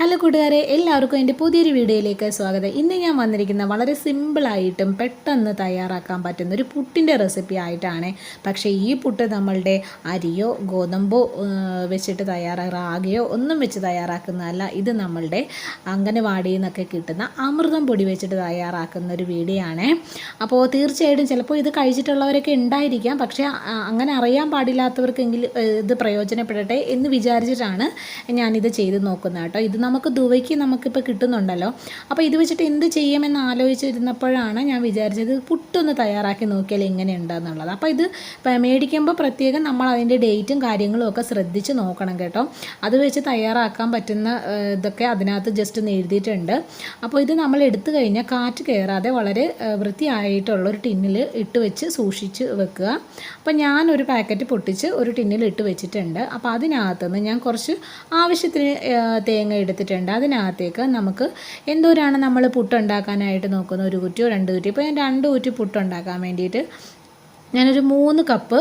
Hello കൂട്ടുകാരെ എല്ലാവർക്കും എന്റെ പുതിയൊരു വീഡിയോയിലേക്ക് സ്വാഗതം. ഇന്ന് ഞാൻ വന്നിരിക്കുന്ന വളരെ സിമ്പിളായിട്ടും പെട്ടെന്ന് തയ്യാറാക്കാൻ പറ്റുന്ന ഒരു പുട്ടിന്റെ റെസിപ്പി ആയിട്ടാണ്. പക്ഷേ ഈ പുട്ട് നമ്മളുടെ അരിയോ ഗോതമ്പോ വെച്ചിട്ട് തയ്യാറാ ഒന്നും വെച്ച് തയ്യാറാക്കുന്നതല്ല. ഇത് നമ്മളുടെ അംഗനവാടിയിൽ നിന്നൊക്കെ കിട്ടുന്ന അമൃതം പൊടി വെച്ചിട്ട് തയ്യാറാക്കുന്ന ഒരു വീഡിയോ ആണ് അപ്പോൾ തീർച്ചയായിട്ടും ചിലപ്പോൾ ഇത് കഴിച്ചിട്ടുള്ളവരൊക്കെ ഉണ്ടായിരിക്കാം. പക്ഷേ അങ്ങനെ അറിയാൻ പാടില്ലാത്തവർക്കെങ്കിലും ഇത് പ്രയോജനപ്പെടട്ടെ എന്ന് വിചാരിച്ചിട്ടാണ് ഞാനിത് ചെയ്ത് നോക്കുന്നത് കേട്ടോ. ഇത് നമുക്ക് ദുബൈക്ക് നമുക്കിപ്പോൾ കിട്ടുന്നുണ്ടല്ലോ. അപ്പോൾ ഇത് വെച്ചിട്ട് എന്ത് ചെയ്യുമെന്ന് ആലോചിച്ചിരുന്നപ്പോഴാണ് ഞാൻ വിചാരിച്ചത് പുട്ടൊന്ന് തയ്യാറാക്കി നോക്കിയാൽ എങ്ങനെയുണ്ടെന്നുള്ളത് അപ്പോൾ ഇത് മേടിക്കുമ്പോൾ പ്രത്യേകം നമ്മൾ അതിന്റെ ഡേറ്റും കാര്യങ്ങളും ഒക്കെ ശ്രദ്ധിച്ച് നോക്കണം കേട്ടോ. അത് വെച്ച് തയ്യാറാക്കാൻ പറ്റുന്ന ഇതൊക്കെ അതിനകത്ത് ജസ്റ്റ് ഒന്ന് എഴുതിയിട്ടുണ്ട്. അപ്പോൾ ഇത് നമ്മൾ എടുത്തു കഴിഞ്ഞാൽ കാറ്റ് കയറാതെ വളരെ വൃത്തിയായിട്ടുള്ള ഒരു ടിന്നിൽ ഇട്ട് വെച്ച് സൂക്ഷിച്ച് വെക്കുക. അപ്പോൾ ഞാനൊരു പാക്കറ്റ് പൊട്ടിച്ച് ഒരു ടിന്നിൽ ഇട്ട് വെച്ചിട്ടുണ്ട്. അപ്പോൾ അതിനകത്തുനിന്ന് ഞാൻ കുറച്ച് ആവശ്യത്തിന് തേങ്ങ തേങ്ങ എടുത്തിട്ടുണ്ട് അതിനകത്തേക്ക് നമുക്ക് എന്തോരാണ് നമ്മൾ പുട്ടുണ്ടാക്കാനായിട്ട് നോക്കുന്നത് ഒരു കുറ്റിയോ രണ്ട് കുറ്റിയോ? ഇപ്പോൾ ഞാൻ രണ്ട് കുറ്റി പുട്ടുണ്ടാക്കാൻ വേണ്ടിയിട്ട് ഞാനൊരു മൂന്ന് കപ്പ്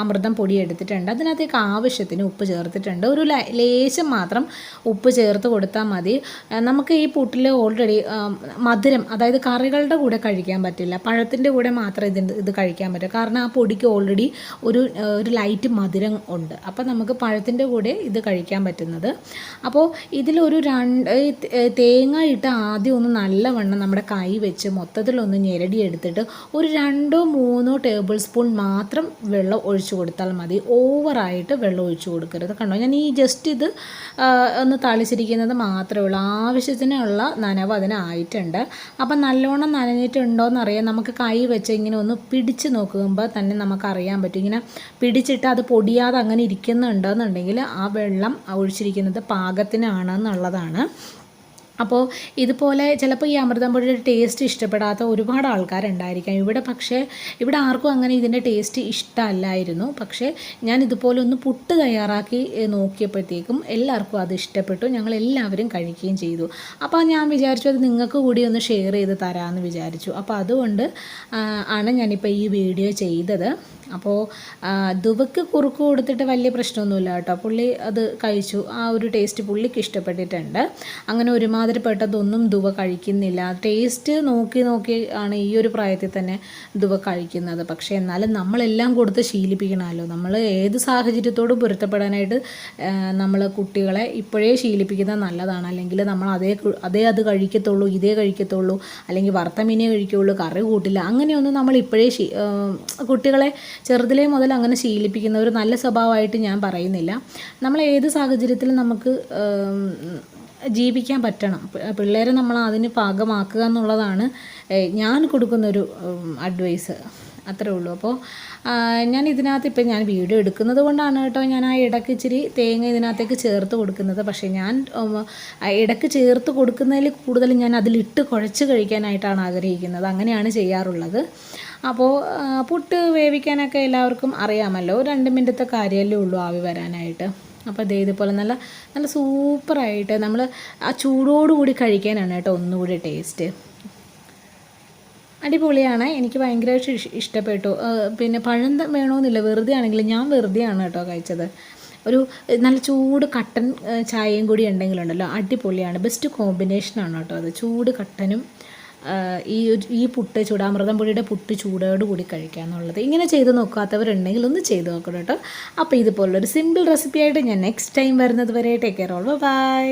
അമൃതം പൊടി എടുത്തിട്ടുണ്ട്. അതിനകത്തേക്ക് ആവശ്യത്തിന് ഉപ്പ് ചേർത്തിട്ടുണ്ട്. ഒരു ലേശം മാത്രം ഉപ്പ് ചേർത്ത് കൊടുത്താൽ മതി. നമുക്ക് ഈ പുട്ടിൽ ഓൾറെഡി മധുരം അതായത് കറികളുടെ കൂടെ കഴിക്കാൻ പറ്റില്ല. പഴത്തിന്റെ കൂടെ മാത്രം ഇതിന്റെ ഇത് കഴിക്കാൻ പറ്റൂ. കാരണം ആ പൊടിക്ക് ഓൾറെഡി ഒരു ഒരു ലൈറ്റ് മധുരം ഉണ്ട്. അപ്പോൾ നമുക്ക് പഴത്തിന്റെ കൂടെ ഇത് കഴിക്കാൻ പറ്റുന്നത്. അപ്പോൾ ഇതിലൊരു രണ്ട് തേങ്ങ ഇട്ട് ആദ്യം ഒന്ന് നല്ലവണ്ണം നമ്മുടെ കൈ വെച്ച് മൊത്തത്തിലൊന്ന് ഞെരടി എടുത്തിട്ട് ഒരു രണ്ടോ മൂന്നോ ടേബിൾ സ്പൂൺ മാത്രം വെള്ളം ഒഴിച്ചു കൊടുത്താൽ മതി. ഓവറായിട്ട് വെള്ളം ഒഴിച്ചു കൊടുക്കരുത് കണ്ടോ? ഞാൻ ഈ ജസ്റ്റ് ഇത് ഒന്ന് തളിച്ചിരിക്കുന്നത് മാത്രമേ ഉള്ളൂ. ആവശ്യത്തിനുള്ള നനവ് അതിനായിട്ടുണ്ട്. അപ്പം നല്ലോണം നനഞ്ഞിട്ടുണ്ടോ എന്നറിയാൻ നമുക്ക് കൈ വെച്ച് ഇങ്ങനെ ഒന്ന് പിടിച്ച് നോക്കുമ്പോൾ തന്നെ നമുക്കറിയാൻ പറ്റും. ഇങ്ങനെ പിടിച്ചിട്ട് അത് പൊടിയാതെ അങ്ങനെ ഇരിക്കുന്നുണ്ടെന്നുണ്ടെങ്കിൽ ആ വെള്ളം ഒഴിച്ചിരിക്കുന്നത് പാകത്തിനാണെന്നുള്ളതാണ്. അപ്പോൾ ഇതുപോലെ ചിലപ്പോൾ ഈ അമൃതം പൊടിയുടെ ടേസ്റ്റ് ഇഷ്ടപ്പെടാത്ത ഒരുപാട് ആൾക്കാരുണ്ടായിരിക്കാം. ഇവിടെ പക്ഷേ ഇവിടെ ആർക്കും അങ്ങനെ ഇതിന്റെ ടേസ്റ്റ് ഇഷ്ടമല്ലായിരുന്നു. പക്ഷേ ഞാൻ ഇതുപോലെ ഒന്ന് പുട്ട് തയ്യാറാക്കി നോക്കിയപ്പോഴത്തേക്കും എല്ലാവർക്കും അത് ഇഷ്ടപ്പെട്ടു. ഞങ്ങൾ എല്ലാവരും കഴിക്കുകയും ചെയ്തു. അപ്പോൾ ഞാൻ വിചാരിച്ചു അത് നിങ്ങൾക്ക് കൂടി ഒന്ന് ഷെയർ ചെയ്ത് തരാമെന്ന് വിചാരിച്ചു. അപ്പോൾ അതുകൊണ്ട് ആണ് ഞാനിപ്പോൾ ഈ വീഡിയോ ചെയ്തത്. അപ്പോൾ ദുബക്ക് കുറുക്ക് കൊടുത്തിട്ട് വലിയ പ്രശ്നമൊന്നുമില്ല കേട്ടോ. പുള്ളി അത് കഴിച്ചു. ആ ഒരു ടേസ്റ്റ് പുള്ളിക്ക് ഇഷ്ടപ്പെട്ടിട്ടുണ്ട്. അങ്ങനെ ഒരുമാതിരിപ്പെട്ടതൊന്നും ദുവ കഴിക്കുന്നില്ല. ടേസ്റ്റ് നോക്കി നോക്കി ആണ് ഈ ഒരു പ്രായത്തിൽ തന്നെ ദുവ കഴിക്കുന്നത്. പക്ഷേ എന്നാലും നമ്മളെല്ലാം കൊടുത്ത് ശീലിപ്പിക്കണമല്ലോ. നമ്മൾ ഏത് സാഹചര്യത്തോടും പൊരുത്തപ്പെടാനായിട്ട് നമ്മൾ കുട്ടികളെ ഇപ്പോഴേ ശീലിപ്പിക്കുന്നത് നല്ലതാണ്. അല്ലെങ്കിൽ നമ്മൾ അതേ അതേ അത് കഴിക്കത്തുള്ളൂ ഇതേ കഴിക്കത്തുള്ളൂ അല്ലെങ്കിൽ വറുത്ത മീനേ കഴിക്കുള്ളൂ കറി കൂട്ടില്ല അങ്ങനെയൊന്നും നമ്മൾ ഇപ്പോഴേ കുട്ടികളെ ചെറുതിലേ മുതൽ അങ്ങനെ ശീലിപ്പിക്കുന്ന ഒരു നല്ല സ്വഭാവമായിട്ട് ഞാൻ പറയുന്നില്ല. നമ്മൾ ഏത് സാഹചര്യത്തിലും നമുക്ക് ജീവിക്കാൻ പറ്റണം. പിള്ളേരെ നമ്മൾ അതിന് പാകമാക്കുക എന്നുള്ളതാണ് ഞാൻ കൊടുക്കുന്നൊരു അഡ്വൈസ് അത്രേ ഉള്ളൂ. അപ്പോൾ ഞാൻ ഇതിനകത്ത് ഇപ്പം ഞാൻ വീഡിയോ എടുക്കുന്നത് കൊണ്ടാണ് കേട്ടോ ഞാൻ ആ ഇടയ്ക്ക് ഇച്ചിരി തേങ്ങ ഇതിനകത്തേക്ക് ചേർത്ത് കൊടുക്കുന്നത്. പക്ഷേ ഞാൻ ഇടയ്ക്ക് ചേർത്ത് കൊടുക്കുന്നതിൽ കൂടുതൽ ഞാൻ അതിലിട്ട് കുഴച്ച് കഴിക്കാനായിട്ടാണ് ആഗ്രഹിക്കുന്നത്. അങ്ങനെയാണ് ചെയ്യാറുള്ളത്. അപ്പോൾ പുട്ട് വേവിക്കാനൊക്കെ എല്ലാവർക്കും അറിയാമല്ലോ. രണ്ട് മിനിറ്റത്തെ കാര്യമല്ലേ ഉള്ളൂ ആവി വരാനായിട്ട്. അപ്പോൾ ദേ ഇതുപോലെ നല്ല നല്ല സൂപ്പറായിട്ട് നമ്മൾ ആ ചൂടോടുകൂടി കഴിക്കാനാണ് കേട്ടോ ഒന്നുകൂടി ടേസ്റ്റ്. അടിപൊളിയാണ്. എനിക്ക് ഭയങ്കരമായിട്ട് ഇഷ്- ഇഷ്ടപ്പെട്ടു. പിന്നെ പഴം വേണമെന്നില്ല വെറുതെ ആണെങ്കിലും ഞാൻ വെറുതെയാണ് കേട്ടോ കഴിച്ചത്. ഒരു നല്ല ചൂട് കട്ടൻ ചായയും കൂടി ഉണ്ടെങ്കിലുണ്ടല്ലോ. അടിപൊളിയാണ്. ബെസ്റ്റ് കോമ്പിനേഷനാണ് കേട്ടോ അത്. ചൂട് കട്ടനും ഈ ഈ പുട്ട് ചൂടാമൃതം പൊടിയുടെ പുട്ട് ചൂടോട് കൂടി കഴിക്കുക എന്നുള്ളത് ഇങ്ങനെ ചെയ്ത് നോക്കാത്തവരുണ്ടെങ്കിൽ ഒന്ന് ചെയ്ത് നോക്കണം കേട്ടോ. അപ്പോൾ ഇതുപോലുള്ളൊരു സിമ്പിൾ റെസിപ്പി ആയിട്ട് ഞാൻ നെക്സ്റ്റ് ടൈം വരുന്നത് വരെ ടേക്ക് കെയർ ഓൾ ബൈ